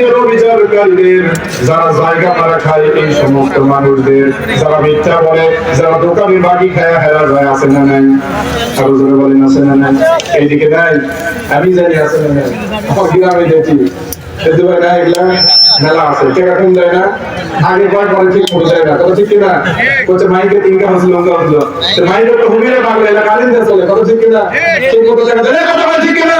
দিনের অভিচারকারীদের যারা জায়গা মারা খায় এই সমস্ত মানুষদের, যারা মিথ্যা বলে, যারা দোকানে বাকি খায় হেরা যায় আছে না নাই? আরও জোরে বলেন, আছে না নাই? এইদিকে নাই? আমি জানি আছে না নাই। আমার গ্রামে দেখি। মেলা আছে। টাকা ঠিক মতো কথা ঠিক কিনা? বলছে ঠিক কিনা? ঠিক ঠিক কিনা?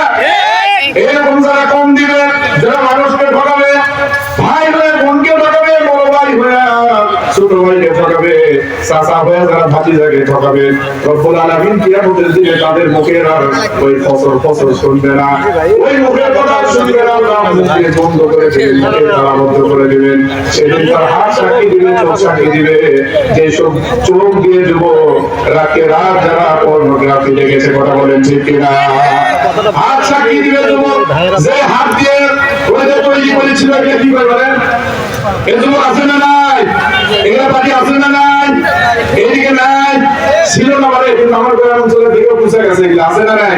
তাদের মুখের আর ওই ফসল ফসল শুনবে না। ওই মুখের কথা শুনবে না করে দিবেন সেদিন তার হাত সাক্ষী দিবে, চোখ সাক্ষী দিবে যে সব চোখ দিয়ে দেব রাতে রাত যারা পর্নোগ্রাফি দেখেছে, কথা বলেন ঠিক কিনা? হাত সাক্ষী দিবে দেব যে হাত দিয়ে ওই যে তৈরি করেছিল এটা কি করে বলেন? এ যুবক আছে না নাই? এগুলা বাড়ি আছে না নাই? এদিকে নাই? ছিল না মানে কিন্তু আমার গ্রাম অঞ্চলে দিকে পুষে গেছে এগুলা। আছে না নাই?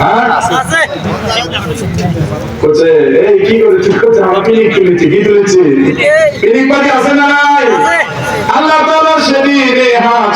হ্যাঁ? বলছে এই কি করেছি? করছে আমরা পিনিক তুলেছি কি তুলেছি পিনিক বাড়ি আছে না নাই আল্লাহ তাআলা সেদিন এই হাত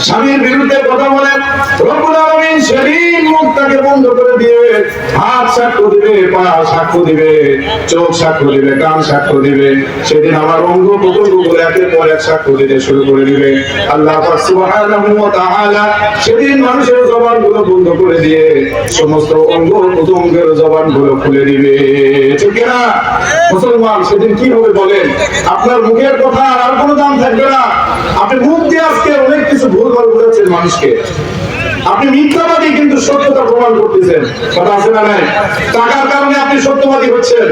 স্বামীর বিরুদ্ধে কথা বলেন জবানগুলো করে দিয়ে সমস্ত অঙ্গ জবানগুলো খুলে দিবে। না মুসলমান, সেদিন কি হবে বলেন, আপনার মুখের কথা আর কোনো দাম থাকবে না। আপনি মুখ দিয়ে আজকে অনেক কিছু ভুল ভালো করেছেন মানুষকে। আপনি মিথ্যাবাদী কিন্তু সত্যতা প্রমাণ করতেছেন। কথা আছে না নাই? টাকার কারণে আপনি সত্যবাদী হচ্ছেন।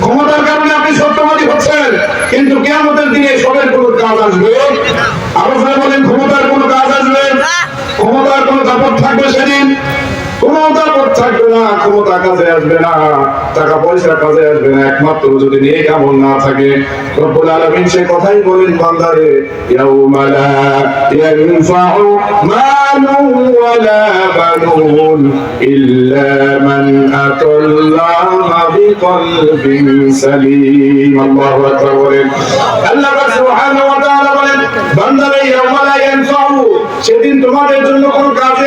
ক্ষমতার কারণে আপনি সত্যবাদী হচ্ছেন। কিন্তু কেমতের দিনে সবের কোনো কাজ আসবে? আরও বলেন, ক্ষমতার কোনো কাজ আসবে? ক্ষমতার কোনো দাপট থাকবে সেদিন। আসবে না, টাকা পয়সা কাজে আসবে না, একমাত্র যদি আমল না থাকে, রব্বুল আলামিন সে কথাই বলেন বান্দারে ইয়ানফাউ ওয়ালা বানুন ইল্লা মান আতাল্লাহা বিকলবিন সালিম। আল্লাহু আকবার বলেন। আল্লাহ সুবহানাহু ওয়া তাআলা বলেন, বান্দারে ইয়ানফাউ, সেদিন তোমাদের জন্য কোনো কাজে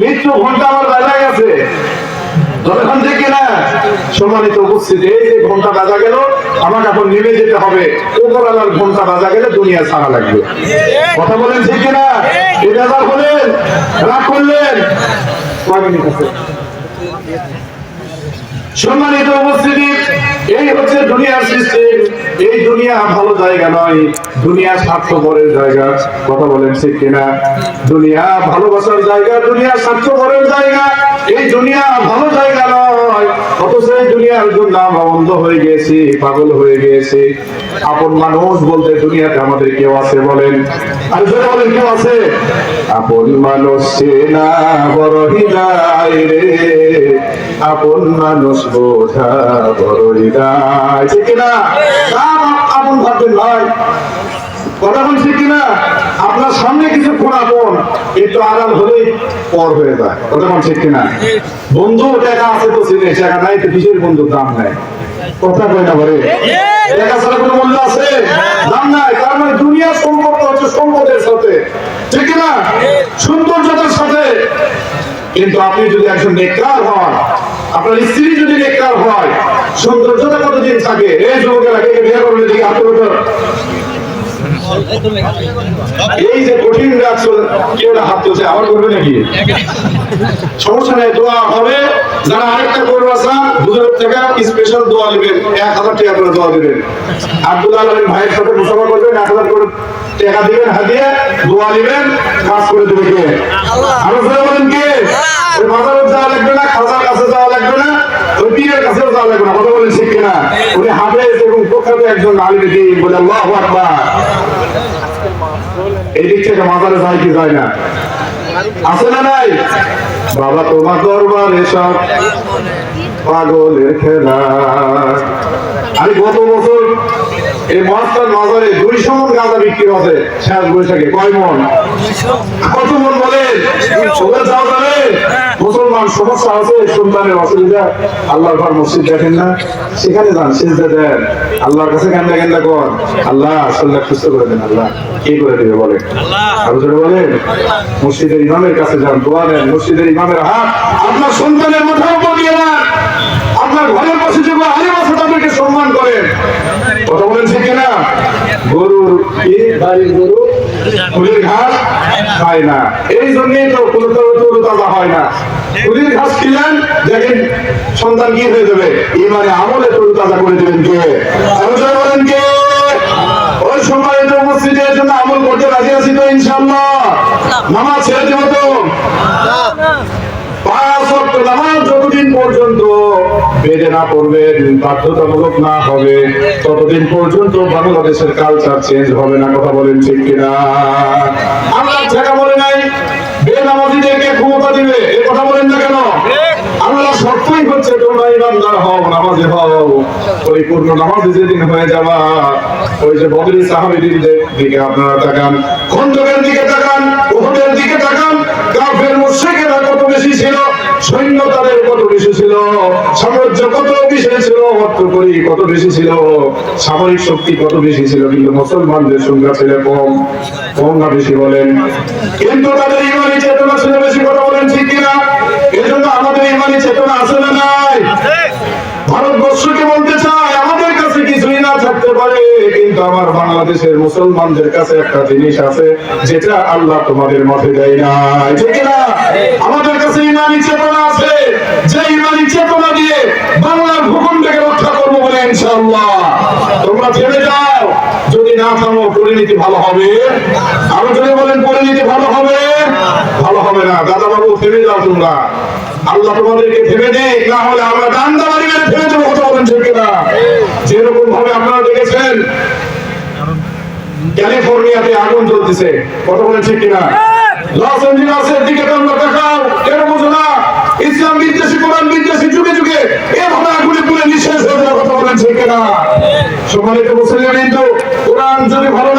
মৃত্যু ঘণ্টা আমার বাজা গেছে। যতক্ষণ থেকে না, সম্মানিত উপস্থিতি, এই যে ঘণ্টা বাজা গেল, আমাকে এখন নেমে যেতে হবে। উপরালার ঘণ্টা বাজা গেলে দুনিয়া ছাড়া লাগবে। কথা বলেন ঠিক কিনা? ব্যাপার হলেন রাগ করলেন? সম্মানিত উপস্থিতি, এই হচ্ছে দুনিয়ার সিস্টেম এই দুনিয়া ভালো জায়গা নয়, দুনিয়া স্বার্থপরের জায়গা, কথা বলেন ঠিক কিনা? দুনিয়া ভালোবাসার জায়গা, দুনিয়া স্বার্থপরের জায়গা, এই দুনিয়া ভালো জায়গা নয়। অথচ এই দুনিয়ার জন্য আমরা অন্ধ হয়ে গেছি পাগল হয়ে গিয়েছি। আপন মানুষ বলতে দুনিয়াতে আমাদের কেউ আছে বলেন। আর বলেন কেউ আছে? আপন মানুষ চেনা বড় রে। আপন মানুষ বোঝা বড় হৃদয়, ঠিক ভাববেন কথা বলছি কিনা? আপনার সামনে আপন একটু আড়াল হলেই পর হয়ে যায়। কথা বলছি কিনা? বন্ধু, টাকা আছে তো চিনে, টাকা নাই তো বন্ধুর দাম নাই? মানে দুনিয়ার হচ্ছে সাথে। ঠিক না সাথে। কিন্তু আপনি যদি একজন নেককার হন আপনার স্ত্রী যদি বেকার হয়, সৌন্দর্যতা কতদিন থাকে? এই যুবকেরা কে বিয়ে করলে দেখি আপনার এই যে কঠিন চলে- কেউ হাত তুলছে আবার করবে নাকি? সমস্যা নেই, দোয়া হবে। যারা আরেকটা করবে আসা হুজুরের থেকে স্পেশাল দোয়া নেবেন। এক হাজার টাকা করে দোয়া দেবেন। আব্দুল আলমের ভাইয়ের সাথে মুসাফা করবেন, এক হাজার করে টাকা দিবেন, হাতিয়ে দোয়া নেবেন, কাজ করে দেবে কে আরও বলেন কে? ওই যাওয়া লাগবে না, খাজার কাছে যাওয়া লাগবে না, ওই যায় না? আছে না নাই? বাবা তোমার দরবারে সব পাগলের খেলা। আরে গত বছর এই মহাস্তান বাজারে দুই সমন গাঁজা বিক্রি হচ্ছে শেষ বৈশাখে। কয় মন? কত মন যাবে মুসলমান সমস্যা আছে অসুবিধা। আল্লাহর ঘর মসজিদ দেখেন না। সেখানে যান দেন। আল্লাহর কাছে কর। আল্লাহ শরীরটা সুস্থ করে দেন আল্লাহ। কি করে দেবে জোরে বলেন। মসজিদের ইমামের কাছে যান, দোয়া দেন। মসজিদের ইমামের হাত আপনার সন্তানের দেন। আপনার ঘরের পাশে যে আলিম আছে সম্মান করেন। কথা বলেন ঠিক গরুর কি? বাড়ির গরু। ফুলের ঘাস খায় না। এই জন্যই তো তাজা হয় না। ফুলের ঘাস খেলেন দেখেন সন্তান কি হয়ে যাবে? ইমানে আমলে তাজা করে দেবেন কে? বলেন কে? ওই সময় তো মসজিদের জন্য আমল করতে রাজি আছি তো ইনশাল্লাহ নামাজ ছেড়ে দেবো তো পাঁচ ওয়াক্ত নামাজ যতদিন পর্যন্ত বেড়ে না পড়বেন বাধ্যতামূলক না হবে, ততদিন পর্যন্ত বাংলাদেশের কালচার চেঞ্জ হবে না, কথা বলেন ঠিক কিনা? বলে নাই ওই যে আপনারা তাকান। খন্দকের দিকে তাকান। সৈন্য তাদের কত বেশি ছিল? সাম্রাজ্য কত বেশি ছিল? অর্থ করি কত বেশি ছিল? সামরিক শক্তি কত বেশি ছিল? কিন্তু মুসলমানদের সংখ্যা ছিল কম। কম না বেশি বলেন? কিন্তু তাদের ইমানি চেতনা ছিল বেশি, কথা বলেন ঠিক কিনা? এজন্য আমাদের ইমানি চেতনা আসলে না কিন্তু আমার বাংলাদেশের মুসলমানদের কাছে একটা জিনিস আছে, যেটা আল্লাহ তোমাদের মাঝে দেয় না ঠিক না আমাদের কাছে ইমানি চেতনা আছে। যে ইমানি চেতনা দিয়ে বাংলার ভূখণ্ডকে রক্ষা করব বলে ইনশাআল্লাহ। তোমরা থেমে যাও, যদি না থামো, পরিণতি ভালো হবে। আরও যদি বলেন, পরিণতি ভালো হবে? ভালো হবে না। দাদা বাবু থেমে যাও তোমরা। আল্লাহ তোমাদেরকে থেমে দেয় না হলে আমরা ডান্ডা মারি মেরে যাব কথা বলেন যেরকম ভাবে আপনারা ক্যালিফোর্নিয়াতে আগুন জ্বলতেছে। কথা বলেন কিনা? লস এঞ্জেলসের দিকে তোমরা তাকাও, কেন বুঝো না? ইসলাম বিদ্বেষী, কোরআন বিদ্বেষী, যুগে যুগে এভাবে আগুনে পুড়ে নিঃশেষ হয়ে যাওয়ার কথা বলেন কিনা? সম্মানিত মুসলিম কিন্তু কোরআন যদি ভালো